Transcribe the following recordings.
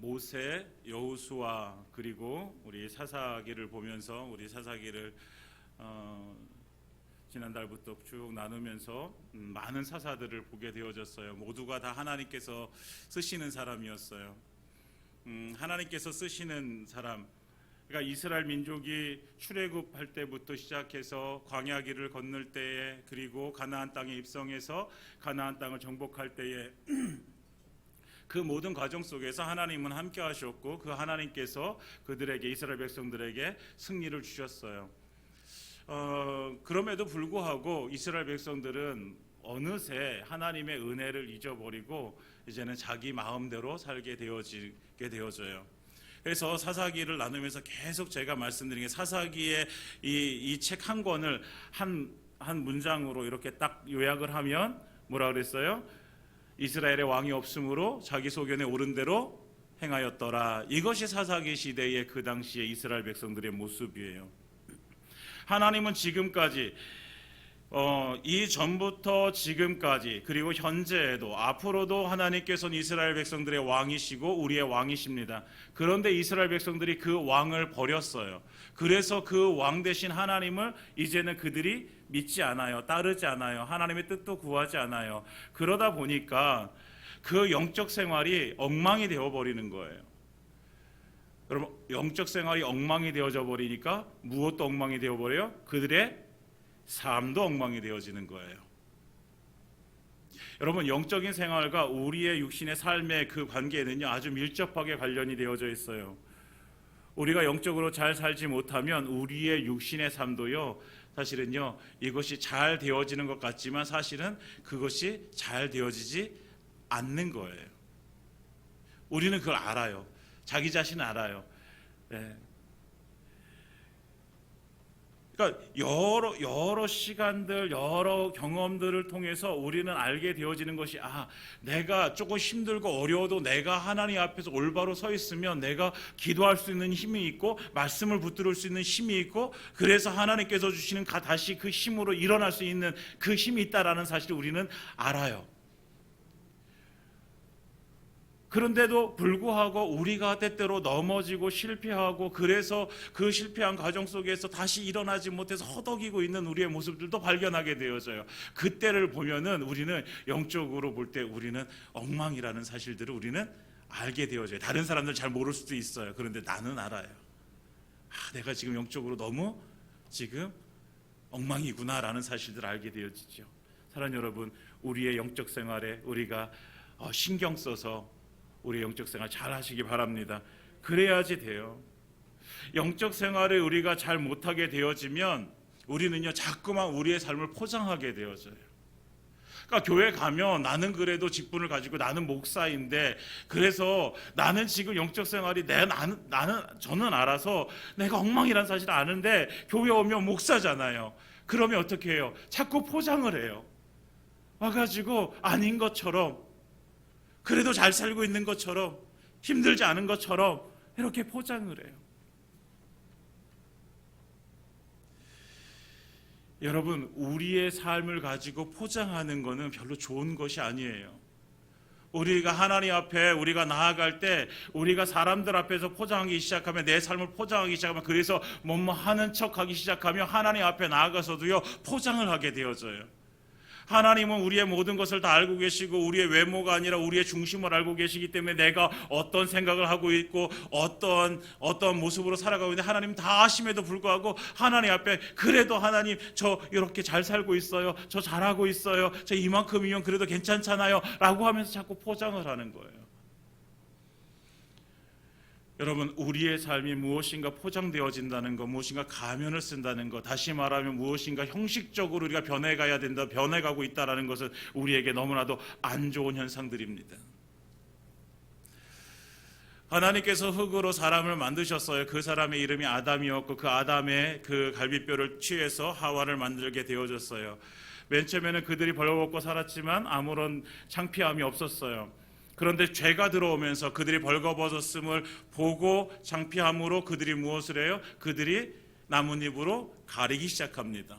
모세, 여호수아 그리고 우리 사사기를 보면서 우리 사사기를 어, 지난달부터 쭉 나누면서 음, 많은 사사들을 보게 되어졌어요. 모두가 다 하나님께서 쓰시는 사람이었어요. 음, 하나님께서 쓰시는 사람. 그러니까 이스라엘 민족이 출애굽할 때부터 시작해서 광야 길을 건널 때에 그리고 가나안 땅에 입성해서 가나안 땅을 정복할 때에 그 모든 과정 속에서 하나님은 함께 하셨고 그 하나님께서 그들에게 이스라엘 백성들에게 승리를 주셨어요. 어, 그럼에도 불구하고 이스라엘 백성들은 어느새 하나님의 은혜를 잊어버리고 이제는 자기 마음대로 살게 되어지게 되어져요. 그래서 사사기를 나누면서 계속 제가 말씀드린 게 사사기의 이 책 한 권을 한 한 문장으로 이렇게 딱 요약을 하면 뭐라 그랬어요? 이스라엘의 왕이 없으므로 자기 소견에 오른 대로 행하였더라. 이것이 사사기 시대의 그 당시의 이스라엘 백성들의 모습이에요. 하나님은 지금까지 어, 이 전부터 지금까지 그리고 현재에도 앞으로도 하나님께서는 이스라엘 백성들의 왕이시고 우리의 왕이십니다. 그런데 이스라엘 백성들이 그 왕을 버렸어요. 그래서 그 왕 대신 하나님을 이제는 그들이 믿지 않아요. 따르지 않아요. 하나님의 뜻도 구하지 않아요. 그러다 보니까 그 영적 생활이 엉망이 되어 버리는 거예요. 여러분 영적 생활이 엉망이 되어져 버리니까 무엇도 엉망이 되어 버려요? 그들의 삶도 엉망이 되어지는 거예요. 여러분 영적인 생활과 우리의 육신의 삶의 그 관계는요 아주 밀접하게 관련이 되어져 있어요. 우리가 영적으로 잘 살지 못하면 우리의 육신의 삶도요 사실은요 이것이 잘 되어지는 것 같지만 사실은 그것이 잘 되어지지 않는 거예요. 우리는 그걸 알아요. 자기 자신 알아요. 네. 그러니까 여러 여러 시간들 여러 경험들을 통해서 우리는 알게 되어지는 것이 아 내가 조금 힘들고 어려워도 내가 하나님 앞에서 올바로 서 있으면 내가 기도할 수 있는 힘이 있고 말씀을 붙들을 수 있는 힘이 있고 그래서 하나님께서 주시는 가 다시 그 힘으로 일어날 수 있는 그 힘이 있다라는 사실을 우리는 알아요. 그런데도 불구하고 우리가 때때로 넘어지고 실패하고 그래서 그 실패한 과정 속에서 다시 일어나지 못해서 허덕이고 있는 우리의 모습들도 발견하게 되어져요. 그때를 보면은 우리는 영적으로 볼 때 우리는 엉망이라는 사실들을 우리는 알게 되어져요. 다른 사람들 잘 모를 수도 있어요. 그런데 나는 알아요. 아, 내가 지금 영적으로 너무 지금 엉망이구나라는 사실들을 알게 되어지죠. 사랑 여러분, 우리의 영적 생활에 우리가 어, 신경 써서 우리 영적 생활 잘 하시기 바랍니다. 그래야지 돼요. 영적 생활을 우리가 잘 못하게 되어지면 우리는요 자꾸만 우리의 삶을 포장하게 되어져요. 그러니까 교회 가면 나는 그래도 직분을 가지고 나는 목사인데 그래서 나는 지금 영적 생활이 내 나는 나는 저는 알아서 내가 엉망이라는 사실을 아는데 교회 오면 목사잖아요. 그러면 어떻게 해요? 자꾸 포장을 해요. 와가지고 아닌 것처럼 그래도 잘 살고 있는 것처럼 힘들지 않은 것처럼 이렇게 포장을 해요. 여러분, 우리의 삶을 가지고 포장하는 것은 별로 좋은 것이 아니에요. 우리가 하나님 앞에 우리가 나아갈 때 우리가 사람들 앞에서 포장하기 시작하면 내 삶을 포장하기 시작하면 그래서 뭐뭐 하는 척하기 시작하면 하나님 앞에 나아가서도요 포장을 하게 되어져요. 하나님은 우리의 모든 것을 다 알고 계시고 우리의 외모가 아니라 우리의 중심을 알고 계시기 때문에 내가 어떤 생각을 하고 있고 어떤 어떤 모습으로 살아가고 있는데 하나님 다 아심에도 불구하고 하나님 앞에 그래도 하나님 저 이렇게 잘 살고 있어요. 저 잘하고 있어요. 저 이만큼이면 그래도 괜찮잖아요 라고 하면서 자꾸 포장을 하는 거예요. 여러분 우리의 삶이 무엇인가 포장되어진다는 것, 무엇인가 가면을 쓴다는 것, 다시 말하면 무엇인가 형식적으로 우리가 변해가야 된다, 변해가고 있다라는 것은 우리에게 너무나도 안 좋은 현상들입니다. 하나님께서 흙으로 사람을 만드셨어요. 그 사람의 이름이 아담이었고 그 아담의 그 갈비뼈를 취해서 하와를 만들게 되어졌어요. 맨 처음에는 그들이 벌거벗고 살았지만 아무런 창피함이 없었어요. 그런데 죄가 들어오면서 그들이 벌거벗었음을 보고 창피함으로 그들이 무엇을 해요? 그들이 나뭇잎으로 가리기 시작합니다.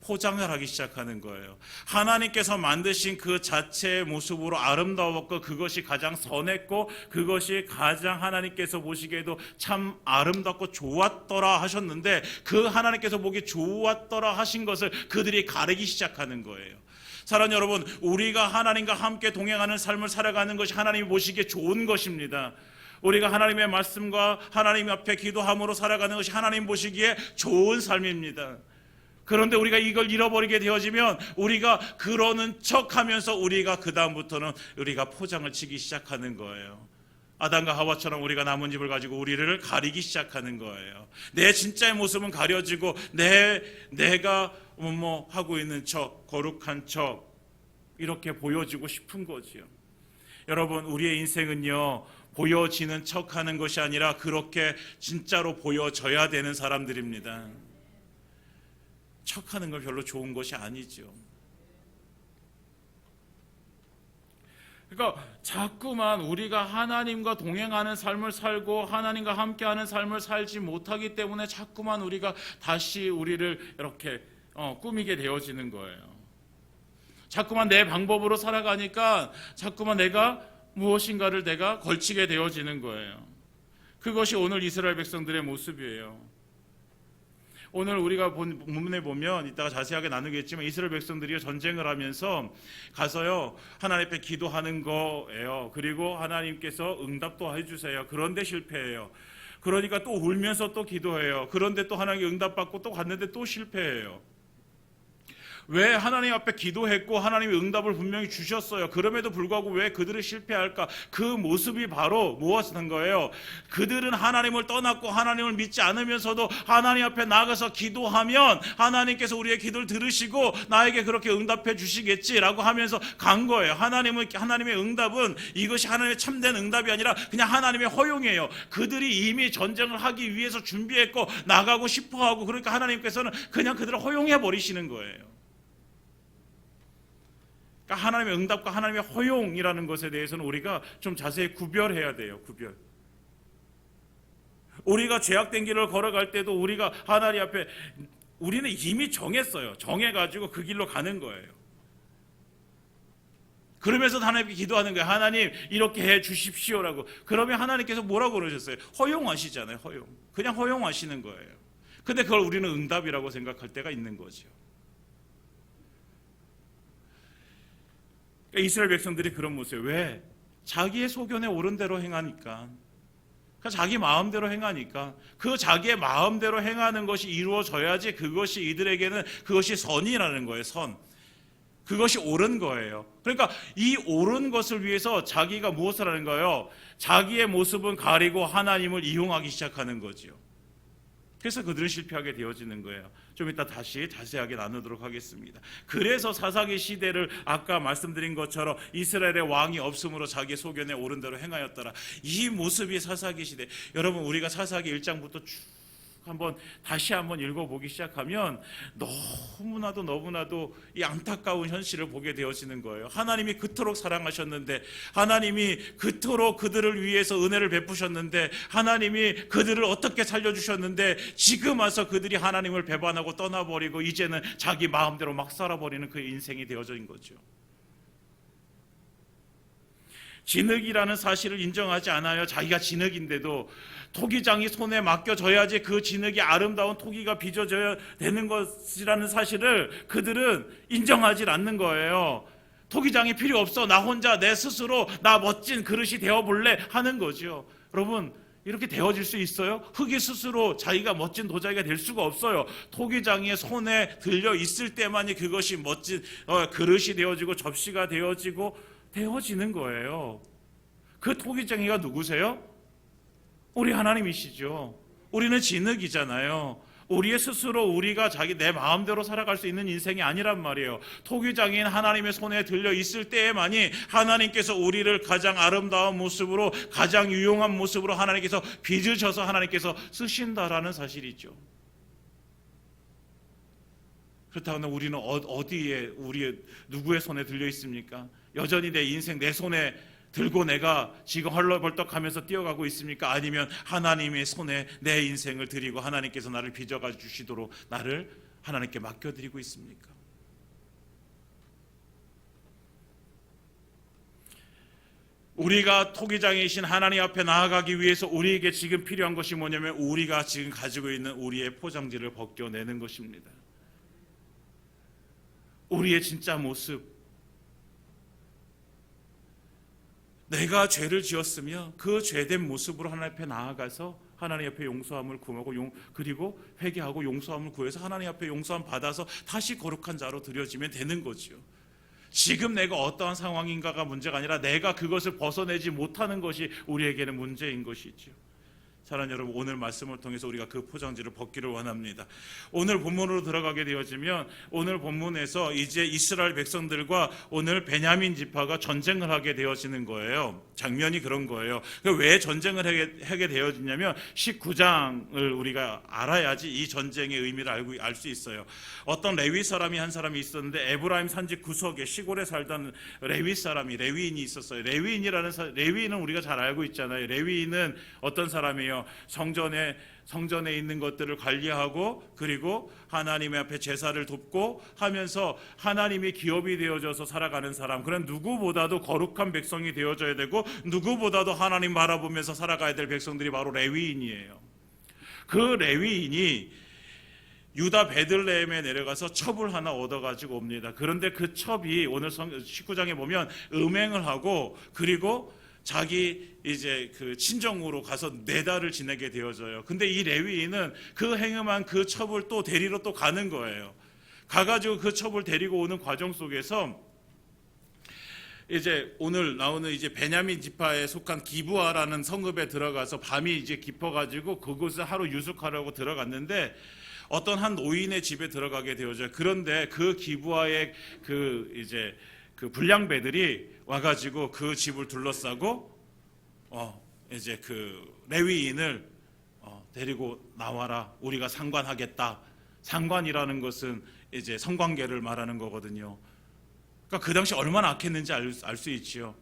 포장을 하기 시작하는 거예요. 하나님께서 만드신 그 자체의 모습으로 아름다웠고 그것이 가장 선했고 그것이 가장 하나님께서 보시기에도 참 아름답고 좋았더라 하셨는데 그 하나님께서 보기 좋았더라 하신 것을 그들이 가리기 시작하는 거예요. 사랑하는 여러분, 우리가 하나님과 함께 동행하는 삶을 살아가는 것이 하나님이 보시기에 좋은 것입니다. 우리가 하나님의 말씀과 하나님 앞에 기도함으로 살아가는 것이 하나님 보시기에 좋은 삶입니다. 그런데 우리가 이걸 잃어버리게 되어지면 우리가 그러는 척 하면서 우리가 그 다음부터는 우리가 포장을 치기 시작하는 거예요. 아담과 하와처럼 우리가 남은 집을 가지고 우리를 가리기 시작하는 거예요. 내 진짜의 모습은 가려지고 내 내가 뭐 하고 있는 척 거룩한 척 이렇게 보여지고 싶은 거지요. 여러분 우리의 인생은요 보여지는 척 하는 것이 아니라 그렇게 진짜로 보여져야 되는 사람들입니다. 척하는 걸 별로 좋은 것이 아니죠. 그러니까 자꾸만 우리가 하나님과 동행하는 삶을 살고 하나님과 함께하는 삶을 살지 못하기 때문에 자꾸만 우리가 다시 우리를 이렇게 어, 꾸미게 되어지는 거예요. 자꾸만 내 방법으로 살아가니까 자꾸만 내가 무엇인가를 내가 걸치게 되어지는 거예요. 그것이 오늘 이스라엘 백성들의 모습이에요. 오늘 우리가 본 본문에 보면 이따가 자세하게 나누겠지만 이스라엘 백성들이 전쟁을 하면서 가서요 하나님 앞에 기도하는 거예요. 그리고 하나님께서 응답도 해주세요. 그런데 실패해요. 그러니까 또 울면서 또 기도해요. 그런데 또 하나님 응답받고 또 갔는데 또 실패해요. 왜 하나님 앞에 기도했고 하나님이 응답을 분명히 주셨어요. 그럼에도 불구하고 왜 그들이 실패할까? 그 모습이 바로 무엇인 거예요? 그들은 하나님을 떠났고 하나님을 믿지 않으면서도 하나님 앞에 나가서 기도하면 하나님께서 우리의 기도를 들으시고 나에게 그렇게 응답해 주시겠지라고 하면서 간 거예요. 하나님은 하나님의 응답은 이것이 하나님의 참된 응답이 아니라 그냥 하나님의 허용이에요. 그들이 이미 전쟁을 하기 위해서 준비했고 나가고 싶어하고 그러니까 하나님께서는 그냥 그들을 허용해 버리시는 거예요. 그러니까 하나님의 응답과 하나님의 허용이라는 것에 대해서는 우리가 좀 자세히 구별해야 돼요. 구별. 우리가 죄악된 길을 걸어갈 때도 우리가 하나님 앞에 우리는 이미 정했어요. 정해가지고 그 길로 가는 거예요. 그러면서 하나님께 기도하는 거예요. 하나님 이렇게 해 주십시오라고. 그러면 하나님께서 뭐라고 그러셨어요? 허용하시잖아요. 허용. 그냥 허용하시는 거예요. 근데 그걸 우리는 응답이라고 생각할 때가 있는 거죠. 그러니까 이스라엘 백성들이 그런 모습이에요. 왜? 자기의 소견에 옳은 대로 행하니까. 그러니까 자기 마음대로 행하니까 그 자기의 마음대로 행하는 것이 이루어져야지 그것이 이들에게는 그것이 선이라는 거예요. 선. 그것이 옳은 거예요. 그러니까 이 옳은 것을 위해서 자기가 무엇을 하는 거예요? 자기의 모습은 가리고 하나님을 이용하기 시작하는 거지요. 그래서 그들은 실패하게 되어지는 거예요. 좀 이따 다시 자세하게 나누도록 하겠습니다. 그래서 사사기 시대를 아까 말씀드린 것처럼 이스라엘의 왕이 없으므로 자기 소견에 옳은 대로 행하였더라. 이 모습이 사사기 시대. 여러분 우리가 사사기 1장부터 쭉 한번 다시 한번 읽어보기 시작하면 너무나도 너무나도 이 안타까운 현실을 보게 되어지는 거예요. 하나님이 그토록 사랑하셨는데 하나님이 그토록 그들을 위해서 은혜를 베푸셨는데 하나님이 그들을 어떻게 살려주셨는데 지금 와서 그들이 하나님을 배반하고 떠나버리고 이제는 자기 마음대로 막 살아버리는 그 인생이 되어진 거죠. 진흙이라는 사실을 인정하지 않아요. 자기가 진흙인데도 토기장이 손에 맡겨져야지 그 진흙이 아름다운 토기가 빚어져야 되는 것이라는 사실을 그들은 인정하지 않는 거예요. 토기장이 필요 없어. 나 혼자 내 스스로 나 멋진 그릇이 되어 볼래 하는 거죠. 여러분 이렇게 되어질 수 있어요? 흙이 스스로 자기가 멋진 도자기가 될 수가 없어요. 토기장이 손에 들려 있을 때만이 그것이 멋진 어, 그릇이 되어지고 접시가 되어지고 되어지는 거예요. 그 토기장이가 누구세요? 우리 하나님이시죠. 우리는 진흙이잖아요. 우리의 스스로 우리가 자기 내 마음대로 살아갈 수 있는 인생이 아니란 말이에요. 토기장인 하나님의 손에 들려 있을 때에만이 하나님께서 우리를 가장 아름다운 모습으로 가장 유용한 모습으로 하나님께서 빚으셔서 하나님께서 쓰신다라는 사실이죠. 그렇다면 우리는 어- 어디에 우리의 누구의 손에 들려 있습니까? 여전히 내 인생 내 손에 들고 내가 지금 헐렁벌떡하면서 뛰어가고 있습니까? 아니면 하나님의 손에 내 인생을 드리고 하나님께서 나를 빚어가 주시도록 나를 하나님께 맡겨드리고 있습니까? 우리가 토기장이신 하나님 앞에 나아가기 위해서 우리에게 지금 필요한 것이 뭐냐면 우리가 지금 가지고 있는 우리의 포장지를 벗겨내는 것입니다. 우리의 진짜 모습. 내가 죄를 지었으며 그 죄된 모습으로 하나님 앞에 나아가서 하나님 앞에 용서함을 구하고 용, 그리고 회개하고 용서함을 구해서 하나님 앞에 용서함 받아서 다시 거룩한 자로 드려지면 되는 거지요. 지금 내가 어떠한 상황인가가 문제가 아니라 내가 그것을 벗어내지 못하는 것이 우리에게는 문제인 것이죠. 사랑하는 여러분 오늘 말씀을 통해서 우리가 그 포장지를 벗기를 원합니다. 오늘 본문으로 들어가게 되어지면 오늘 본문에서 이제 이스라엘 백성들과 오늘 베냐민 지파가 전쟁을 하게 되어지는 거예요. 장면이 그런 거예요. 왜 전쟁을 하게, 하게 되어지냐면 19장을 우리가 알아야지 이 전쟁의 의미를 알고 알 수 있어요. 어떤 레위 사람이 한 사람이 있었는데 에브라임 산지 구석에 시골에 살던 레위 사람이 레위인이 있었어요. 레위인이라는 사, 레위인은 우리가 잘 알고 있잖아요. 레위인은 어떤 사람이에요? 성전에 성전에 있는 것들을 관리하고 그리고 하나님 앞에 제사를 돕고 하면서 하나님이 기업이 되어져서 살아가는 사람. 그런 누구보다도 거룩한 백성이 되어져야 되고 누구보다도 하나님 바라보면서 살아가야 될 백성들이 바로 레위인이에요. 그 레위인이 유다 베들레헴에 내려가서 첩을 하나 얻어 가지고 옵니다. 그런데 그 첩이 오늘 19장에 보면 음행을 하고 그리고 자기 이제 그 친정으로 가서 네 달을 지내게 되어져요. 근데 이 레위인은 그 행음한 그 첩을 또 데리러 또 가는 거예요. 가가지고 그 첩을 데리고 오는 과정 속에서 이제 오늘 나오는 이제 베냐민 지파에 속한 기부아라는 성읍에 들어가서 밤이 이제 깊어가지고 그곳을 하루 유숙하려고 들어갔는데 어떤 한 노인의 집에 들어가게 되어져요. 그런데 그 기부아의 그 이제 그 불량배들이 와가지고 그 집을 둘러싸고 어 이제 그 레위인을 어, 데리고 나와라 우리가 상관하겠다 상관이라는 것은 이제 성관계를 말하는 거거든요. 그러니까 그 당시 얼마나 악했는지 알수 있지요.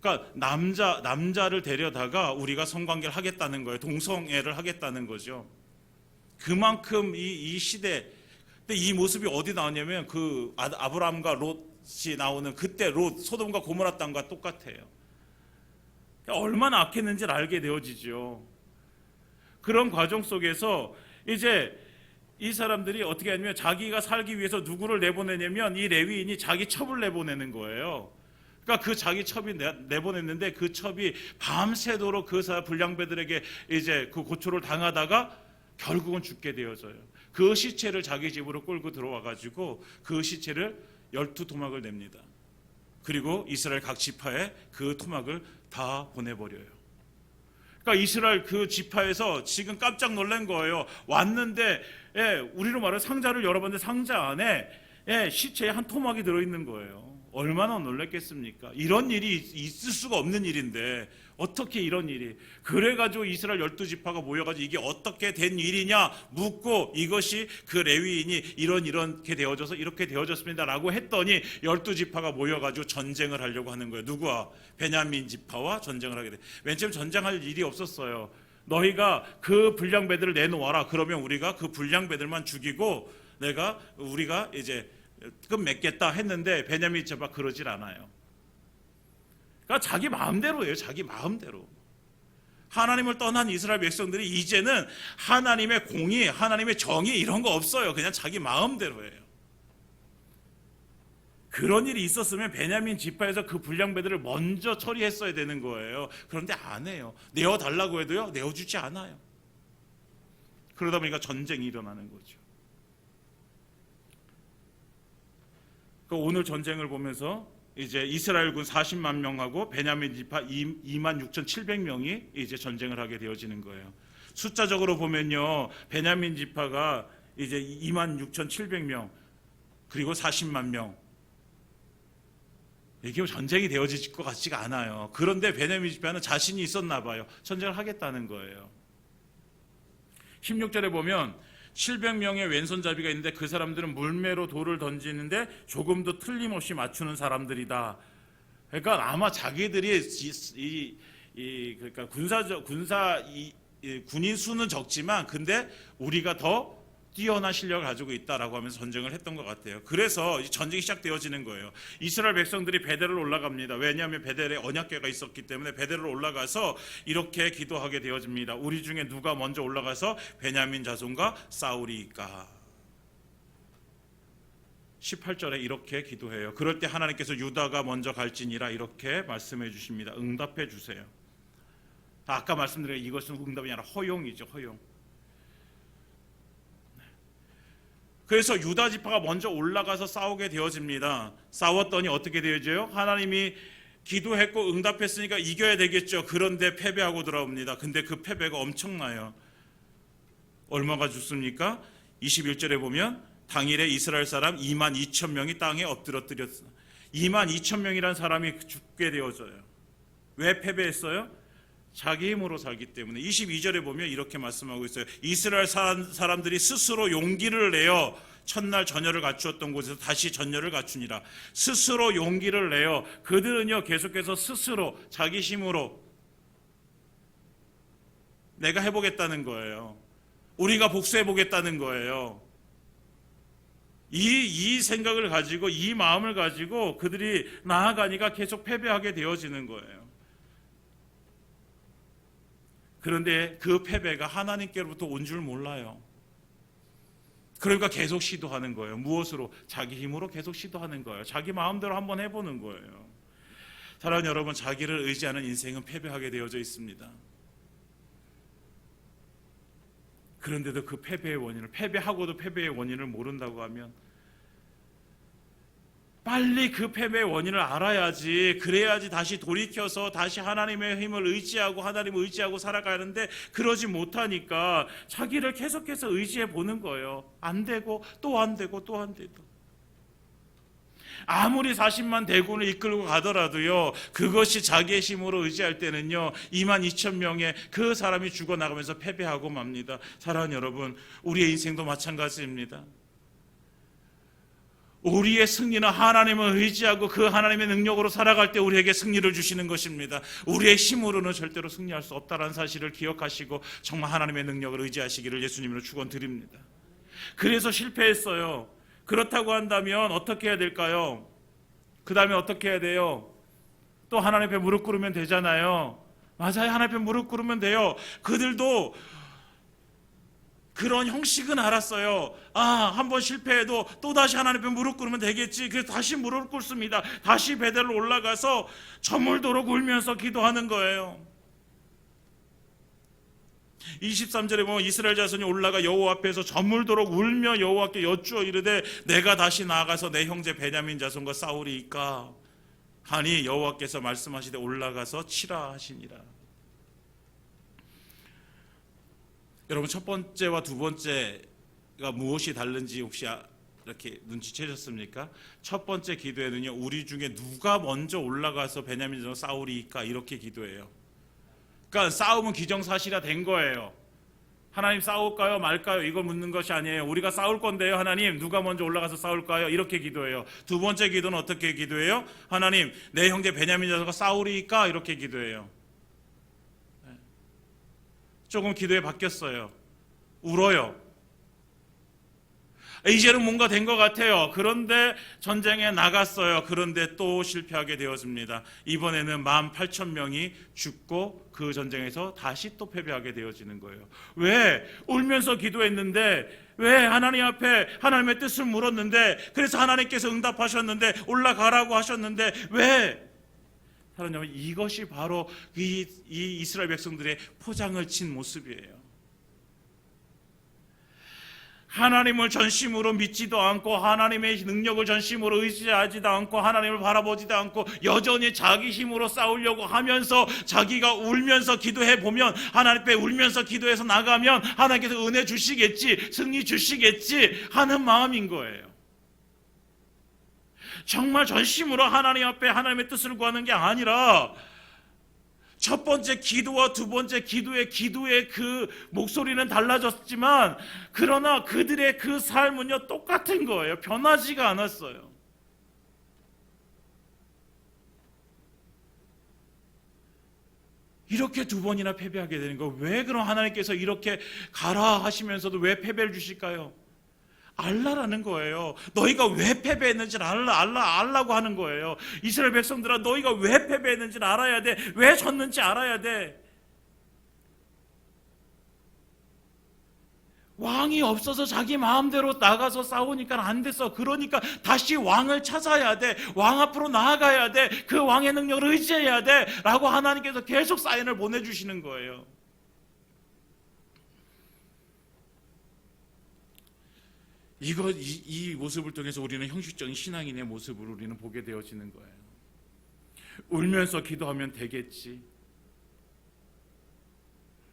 그러니까 남자 남자를 데려다가 우리가 성관계를 하겠다는 거예요. 동성애를 하겠다는 거죠. 그만큼 이, 이 시대 근데 이 모습이 어디 나오냐면 그 아- 아브라함과 롯 이 나오는 그때 롯 소돔과 고모라 땅과 똑같아요. 얼마나 악했는지를 알게 되어지죠. 그런 과정 속에서 이제 이 사람들이 어떻게 하냐면 자기가 살기 위해서 누구를 내보내냐면 이 레위인이 자기 첩을 내보내는 거예요. 그러니까 그 자기 첩이 내, 내보냈는데 그 첩이 밤새도록 그사 불량배들에게 이제 그 고초를 당하다가 결국은 죽게 되어져요. 그 시체를 자기 집으로 끌고 들어와 가지고 그 시체를 열두 토막을 냅니다. 그리고 이스라엘 각 지파에 그 토막을 다 보내버려요. 그러니까 이스라엘 그 지파에서 지금 깜짝 놀란 거예요. 왔는데 예, 우리로 말해 상자를 열어봤는데 상자 안에 예, 시체에 한 토막이 들어있는 거예요. 얼마나 놀랐겠습니까? 이런 일이 있- 있을 수가 없는 일인데 어떻게 이런 일이 그래가지고 이스라엘 열두 지파가 모여가지고 이게 어떻게 된 일이냐 묻고 이것이 그 레위인이 이런 이렇게 되어져서 이렇게 되어졌습니다라고 했더니 열두 지파가 모여가지고 전쟁을 하려고 하는 거예요. 누구와 베냐민 지파와 전쟁을 하게 돼. 맨 처음 전쟁할 일이 없었어요. 너희가 그 불량배들을 내놓아라. 그러면 우리가 그 불량배들만 죽이고 내가 우리가 이제 금 맺겠다 했는데 베냐민 지파 그러질 않아요. 그러니까 자기 마음대로예요. 자기 마음대로. 하나님을 떠난 이스라엘 백성들이 이제는 하나님의 공의, 하나님의 정의 이런 거 없어요. 그냥 자기 마음대로예요. 그런 일이 있었으면 베냐민 지파에서 그 불량배들을 먼저 처리했어야 되는 거예요. 그런데 안 해요. 내어 달라고 해도요. 내어 주지 않아요. 그러다 보니까 전쟁이 일어나는 거죠. 그 오늘 전쟁을 보면서 이제 이스라엘군 40만 명하고 베냐민 지파 2만 6,700명이 이제 전쟁을 하게 되어지는 거예요. 숫자적으로 보면요. 베냐민 지파가 이제 2만 6,700명 그리고 40만 명 이게 전쟁이 되어질 것 같지가 않아요. 그런데 베냐민 지파는 자신이 있었나 봐요. 전쟁을 하겠다는 거예요. 16절에 보면 700명의 왼손잡이가 있는데 그 사람들은 물매로 돌을 던지는데 조금도 틀림없이 맞추는 사람들이다. 그러니까 아마 자기들이 이, 이, 이 그러니까 군사 군사 이, 이 군인 수는 적지만 근데 우리가 더 뛰어난 실력을 가지고 있다라고 하면서 전쟁을 했던 것 같아요. 그래서 이 전쟁이 시작되어지는 거예요. 이스라엘 백성들이 베델을 올라갑니다. 왜냐하면 베델에 언약궤가 있었기 때문에 베델을 올라가서 이렇게 기도하게 되어집니다. 우리 중에 누가 먼저 올라가서 베냐민 자손과 싸우리까? 18절에 이렇게 기도해요. 그럴 때 하나님께서 유다가 먼저 갈지니라 이렇게 말씀해 주십니다. 응답해 주세요. 아까 말씀드린 이것은 응답이 아니라 허용이죠, 허용. 그래서 유다 지파가 먼저 올라가서 싸우게 되어집니다. 싸웠더니 어떻게 되어져요? 하나님이 기도했고 응답했으니까 이겨야 되겠죠. 그런데 패배하고 돌아옵니다. 근데 그 패배가 엄청나요. 얼마가 죽습니까? 21절에 보면 당일에 이스라엘 사람 2만 2천 명이 땅에 엎드러뜨렸어. 2만 2천 명이란 사람이 죽게 되어져요. 왜 패배했어요? 자기 힘으로 살기 때문에 22절에 보면 이렇게 말씀하고 있어요. 이스라엘 사람, 사람들이 스스로 용기를 내어 첫날 전열을 갖추었던 곳에서 다시 전열을 갖추니라. 스스로 용기를 내어 그들은요 계속해서 스스로 자기 힘으로 내가 해보겠다는 거예요. 우리가 복수해보겠다는 거예요. 이, 이 생각을 가지고 이 마음을 가지고 그들이 나아가니까 계속 패배하게 되어지는 거예요. 그런데 그 패배가 하나님께로부터 온 줄 몰라요. 그러니까 계속 시도하는 거예요. 무엇으로? 자기 힘으로 계속 시도하는 거예요. 자기 마음대로 한번 해보는 거예요. 사랑하는 여러분, 자기를 의지하는 인생은 패배하게 되어져 있습니다. 그런데도 그 패배의 원인을, 패배하고도 패배의 원인을 모른다고 하면 빨리 그 패배의 원인을 알아야지 그래야지 다시 돌이켜서 다시 하나님의 힘을 의지하고 하나님을 의지하고 살아가는데 그러지 못하니까 자기를 계속해서 의지해 보는 거예요. 안 되고 또 안 되고 또 안 되고 아무리 40만 대군을 이끌고 가더라도요 그것이 자기의 힘으로 의지할 때는요 2만 2천 명의 그 사람이 죽어나가면서 패배하고 맙니다. 사랑하는 여러분 우리의 인생도 마찬가지입니다. 우리의 승리는 하나님을 의지하고 그 하나님의 능력으로 살아갈 때 우리에게 승리를 주시는 것입니다. 우리의 힘으로는 절대로 승리할 수 없다는 사실을 기억하시고 정말 하나님의 능력을 의지하시기를 예수님으로 축원드립니다. 그래서 실패했어요. 그렇다고 한다면 어떻게 해야 될까요? 그 다음에 어떻게 해야 돼요? 또 하나님 앞에 무릎 꿇으면 되잖아요. 맞아요. 하나님 앞에 무릎 꿇으면 돼요. 그들도 그런 형식은 알았어요. 아, 한 번 실패해도 또 다시 하나님 앞에 무릎 꿇으면 되겠지. 그래서 다시 무릎 꿇습니다. 다시 베델로 올라가서 저물도록 울면서 기도하는 거예요. 23절에 보면 이스라엘 자손이 올라가 여호와 앞에서 저물도록 울며 여호와께 여쭈어 이르되 내가 다시 나아가서 내 형제 베냐민 자손과 싸우리이까 하니 여호와께서 말씀하시되 올라가서 치라 하시니라. 여러분 첫 번째와 두 번째가 무엇이 다른지 혹시 아- 이렇게 눈치채셨습니까? 첫 번째 기도에는요 우리 중에 누가 먼저 올라가서 베냐민과 싸우리까 이렇게 기도해요. 그러니까 싸움은 기정사실화 된 거예요. 하나님 싸울까요 말까요 이걸 묻는 것이 아니에요. 우리가 싸울 건데요 하나님 누가 먼저 올라가서 싸울까요 이렇게 기도해요. 두 번째 기도는 어떻게 기도해요? 하나님 내 형제 베냐민 자손과 싸우리까 이렇게 기도해요. 조금 기도에 바뀌었어요. 울어요. 이제는 뭔가 된 것 같아요. 그런데 전쟁에 나갔어요. 그런데 또 실패하게 되어집니다. 이번에는 18,000명이 죽고 그 전쟁에서 다시 또 패배하게 되어지는 거예요. 왜? 울면서 기도했는데 왜 하나님 앞에 하나님의 뜻을 물었는데 그래서 하나님께서 응답하셨는데 올라가라고 하셨는데 왜? 여러분 이것이 바로 이, 이 이스라엘 백성들의 포장을 친 모습이에요. 하나님을 전심으로 믿지도 않고 하나님의 능력을 전심으로 의지하지도 않고 하나님을 바라보지도 않고 여전히 자기 힘으로 싸우려고 하면서 자기가 울면서 기도해 보면 하나님 앞에 울면서 기도해서 나가면 하나님께서 은혜 주시겠지 승리 주시겠지 하는 마음인 거예요. 정말 전심으로 하나님 앞에 하나님의 뜻을 구하는 게 아니라 첫 번째 기도와 두 번째 기도의 기도의 그 목소리는 달라졌지만 그러나 그들의 그 삶은요 똑같은 거예요. 변하지가 않았어요. 이렇게 두 번이나 패배하게 되는 거. 왜 그럼 하나님께서 이렇게 가라 하시면서도 왜 패배를 주실까요? 알라라는 거예요. 너희가 왜 패배했는지 알라, 알라, 알라고 하는 거예요. 이스라엘 백성들아, 너희가 왜 패배했는지 알아야 돼. 왜 졌는지 알아야 돼. 왕이 없어서 자기 마음대로 나가서 싸우니까 안 됐어. 그러니까 다시 왕을 찾아야 돼. 왕 앞으로 나아가야 돼. 그 왕의 능력을 의지해야 돼. 라고 하나님께서 계속 사인을 보내주시는 거예요. 이거 이, 이 모습을 통해서 우리는 형식적인 신앙인의 모습을 우리는 보게 되어지는 거예요. 울면서 기도하면 되겠지.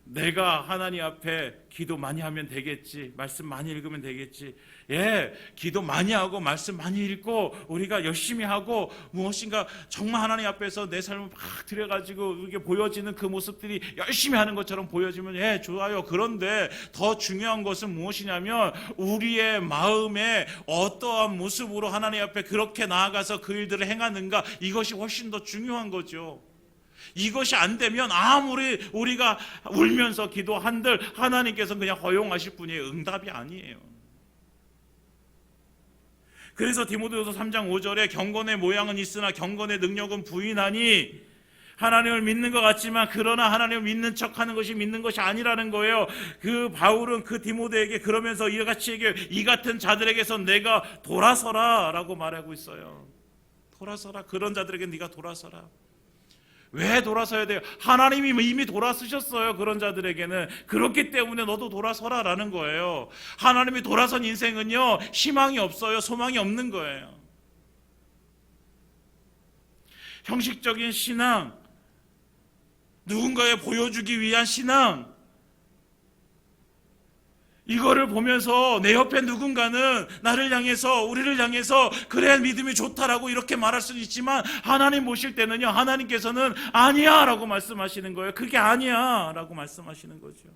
내가 하나님 앞에 기도 많이 하면 되겠지. 말씀 많이 읽으면 되겠지. 예, 기도 많이 하고 말씀 많이 읽고 우리가 열심히 하고 무엇인가 정말 하나님 앞에서 내 삶을 막 들여가지고 이게 보여지는 그 모습들이 열심히 하는 것처럼 보여지면 예, 좋아요. 그런데 더 중요한 것은 무엇이냐면 우리의 마음에 어떠한 모습으로 하나님 앞에 그렇게 나아가서 그 일들을 행하는가 이것이 훨씬 더 중요한 거죠. 이것이 안 되면 아무리 우리가 울면서 기도한들 하나님께서 그냥 허용하실 뿐이에요. 응답이 아니에요. 그래서 디모데후서 3장 5절에 경건의 모양은 있으나 경건의 능력은 부인하니 하나님을 믿는 것 같지만 그러나 하나님을 믿는 척하는 것이 믿는 것이 아니라는 거예요. 그 바울은 그 디모데에게 그러면서 이같이 얘기해 이 같은 자들에게서 내가 돌아서라라고 말하고 있어요. 돌아서라 그런 자들에게 네가 돌아서라. 왜 돌아서야 돼요? 하나님이 이미 돌아서셨어요. 그런 자들에게는. 그렇기 때문에 너도 돌아서라 라는 거예요. 하나님이 돌아선 인생은요, 희망이 없어요. 소망이 없는 거예요. 형식적인 신앙, 누군가에 보여주기 위한 신앙, 이거를 보면서 내 옆에 누군가는 나를 향해서 우리를 향해서 그래 믿음이 좋다라고 이렇게 말할 수는 있지만 하나님 모실 때는요 하나님께서는 아니야라고 말씀하시는 거예요. 그게 아니야라고 말씀하시는 거죠.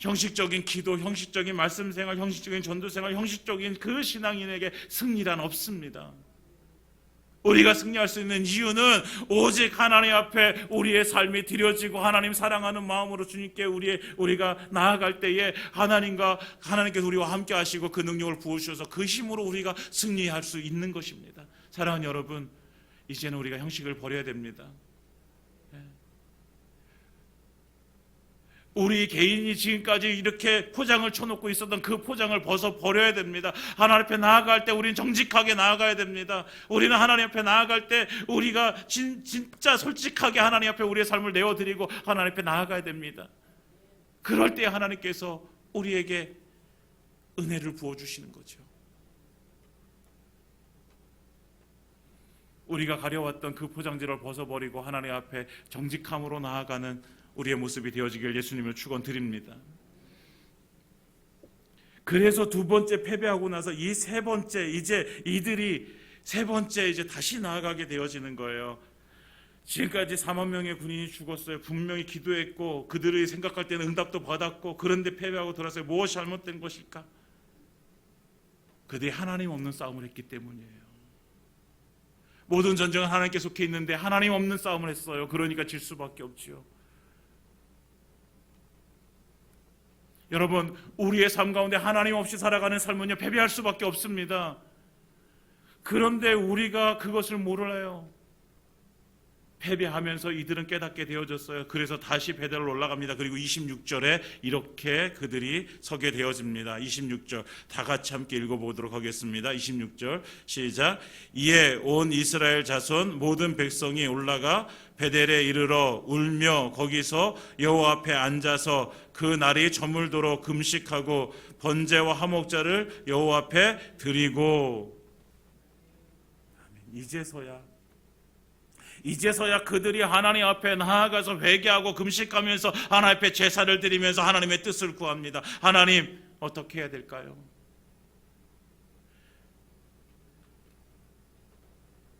형식적인 기도, 형식적인 말씀 생활, 형식적인 전도 생활, 형식적인 그 신앙인에게 승리란 없습니다. 우리가 승리할 수 있는 이유는 오직 하나님 앞에 우리의 삶이 드려지고 하나님 사랑하는 마음으로 주님께 우리 우리가 나아갈 때에 하나님과 하나님께서 우리와 함께 하시고 그 능력을 부어 주셔서 그 힘으로 우리가 승리할 수 있는 것입니다. 사랑하는 여러분, 이제는 우리가 형식을 버려야 됩니다. 우리 개인이 지금까지 이렇게 포장을 쳐놓고 있었던 그 포장을 벗어 버려야 됩니다. 하나님 앞에 나아갈 때 우리는 정직하게 나아가야 됩니다. 우리는 하나님 앞에 나아갈 때 우리가 진, 진짜 솔직하게 하나님 앞에 우리의 삶을 내어드리고 하나님 앞에 나아가야 됩니다. 그럴 때 하나님께서 우리에게 은혜를 부어주시는 거죠. 우리가 가려왔던 그 포장지를 벗어버리고 하나님 앞에 정직함으로 나아가는 우리의 모습이 되어지길 예수님을 축원드립니다. 그래서 두 번째 패배하고 나서 이 세 번째 이제 이들이 세 번째 이제 다시 나아가게 되어지는 거예요. 지금까지 4만 명의 군인이 죽었어요. 분명히 기도했고 그들이 생각할 때는 응답도 받았고 그런데 패배하고 돌아서요. 무엇이 잘못된 것일까? 그들이 하나님 없는 싸움을 했기 때문이에요. 모든 전쟁은 하나님께 속해 있는데 하나님 없는 싸움을 했어요. 그러니까 질 수밖에 없지요. 여러분, 우리의 삶 가운데 하나님 없이 살아가는 삶은요, 패배할 수밖에 없습니다. 그런데 우리가 그것을 몰라요. 패배하면서 이들은 깨닫게 되어졌어요. 그래서 다시 베델로 올라갑니다. 그리고 26절에 이렇게 그들이 서게 되어집니다. 26절 다 같이 함께 읽어보도록 하겠습니다. 26절 시작. 이에 온 이스라엘 자손 모든 백성이 올라가 베델에 이르러 울며 거기서 여호와 앞에 앉아서 그 날이 저물도록 금식하고 번제와 화목자를 여호와 앞에 드리고 이제서야 이제서야 그들이 하나님 앞에 나아가서 회개하고 금식하면서 하나님 앞에 제사를 드리면서 하나님의 뜻을 구합니다. 하나님 어떻게 해야 될까요?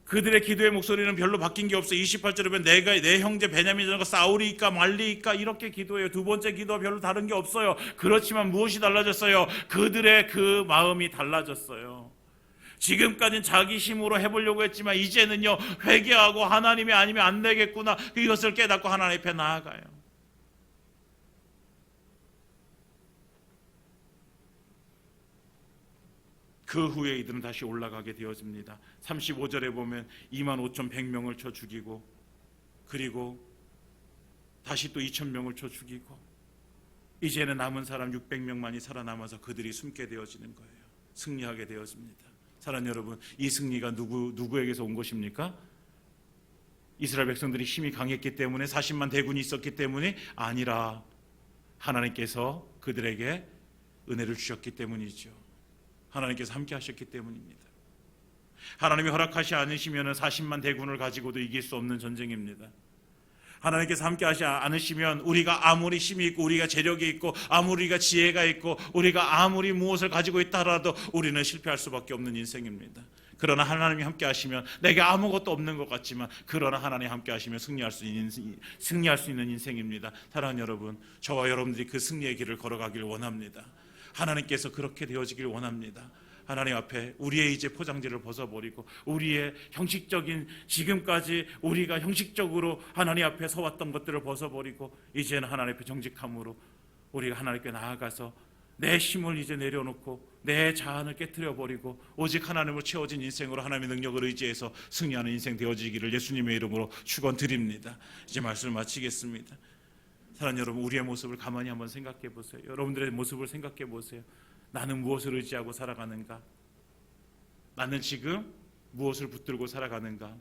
그들의 기도의 목소리는 별로 바뀐 게 없어. 28절에 보면 내가 내 형제 베냐민과 싸우리까 말리까 이렇게 기도해요. 두 번째 기도와 별로 다른 게 없어요. 그렇지만 무엇이 달라졌어요? 그들의 그 마음이 달라졌어요. 지금까지는 자기 힘으로 해보려고 했지만 이제는요 회개하고 하나님이 아니면 안 되겠구나 이것을 깨닫고 하나님 앞에 나아가요. 그 후에 이들은 다시 올라가게 되어집니다. 35절에 보면 2만 5천 100명을 쳐 죽이고 그리고 다시 또 2천 명을 쳐 죽이고 이제는 남은 사람 600명만이 살아남아서 그들이 숨게 되어지는 거예요. 승리하게 되어집니다. 사랑하는 여러분, 이 승리가 누구 누구에게서 온 것입니까? 이스라엘 백성들이 힘이 강했기 때문에 40만 대군이 있었기 때문이 아니라 하나님께서 그들에게 은혜를 주셨기 때문이죠. 하나님께서 함께 하셨기 때문입니다. 하나님이 허락하시 않으시면 40만 대군을 가지고도 이길 수 없는 전쟁입니다. 하나님께서 함께 하지 않으시면 우리가 아무리 힘이 있고 우리가 재력이 있고 아무리 우리가 지혜가 있고 우리가 아무리 무엇을 가지고 있다 하더라도 우리는 실패할 수밖에 없는 인생입니다. 그러나 하나님이 함께 하시면 내게 아무것도 없는 것 같지만 그러나 하나님 함께 하시면 승리할 수 있는 승리할 수 있는 인생입니다. 사랑하는 여러분, 저와 여러분들이 그 승리의 길을 걸어가길 원합니다. 하나님께서 그렇게 되어지길 원합니다. 하나님 앞에 우리의 이제 포장지를 벗어버리고 우리의 형식적인 지금까지 우리가 형식적으로 하나님 앞에 서왔던 것들을 벗어버리고 이제는 하나님 앞에 정직함으로 우리가 하나님께 나아가서 내 힘을 이제 내려놓고 내 자한을 깨뜨려 버리고 오직 하나님을 채워진 인생으로 하나님의 능력을 의지해서 승리하는 인생 되어지기를 예수님의 이름으로 축원드립니다. 이제 말씀을 마치겠습니다. 사랑하는 여러분, 우리의 모습을 가만히 한번 생각해 보세요. 여러분들의 모습을 생각해 보세요. 나는 무엇을 의지하고 살아가는가? 나는 지금 무엇을 붙들고 살아가는가?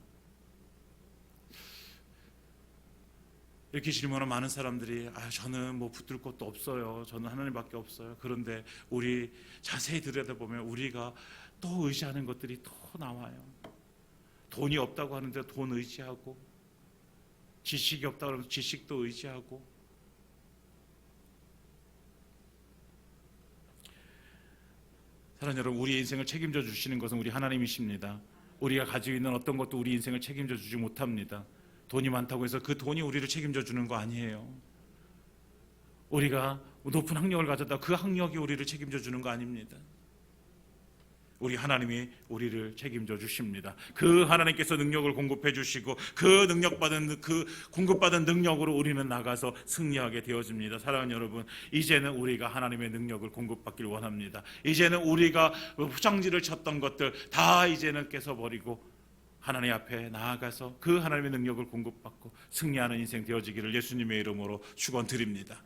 이렇게 질문하는 많은 사람들이 아 저는 뭐 붙들 것도 없어요. 저는 하나님밖에 없어요. 그런데 우리 자세히 들여다보면 우리가 또 의지하는 것들이 또 나와요. 돈이 없다고 하는데 돈 의지하고 지식이 없다고 하면 지식도 의지하고 사랑하는 여러분, 우리 인생을 책임져 주시는 것은 우리 하나님이십니다. 우리가 가지고 있는 어떤 것도 우리 인생을 책임져 주지 못합니다. 돈이 많다고 해서 그 돈이 우리를 책임져 주는 거 아니에요. 우리가 높은 학력을 가졌다 그 학력이 우리를 책임져 주는 거 아닙니다. 우리 하나님이 우리를 책임져 주십니다. 그 하나님께서 능력을 공급해 주시고 그 능력 받은 그 공급받은 능력으로 우리는 나가서 승리하게 되어집니다. 사랑하는 여러분, 이제는 우리가 하나님의 능력을 공급받길 원합니다. 이제는 우리가 포장지를 쳤던 것들 다 이제는 깨서 버리고 하나님 앞에 나아가서 그 하나님의 능력을 공급받고 승리하는 인생 되어지기를 예수님의 이름으로 축원드립니다.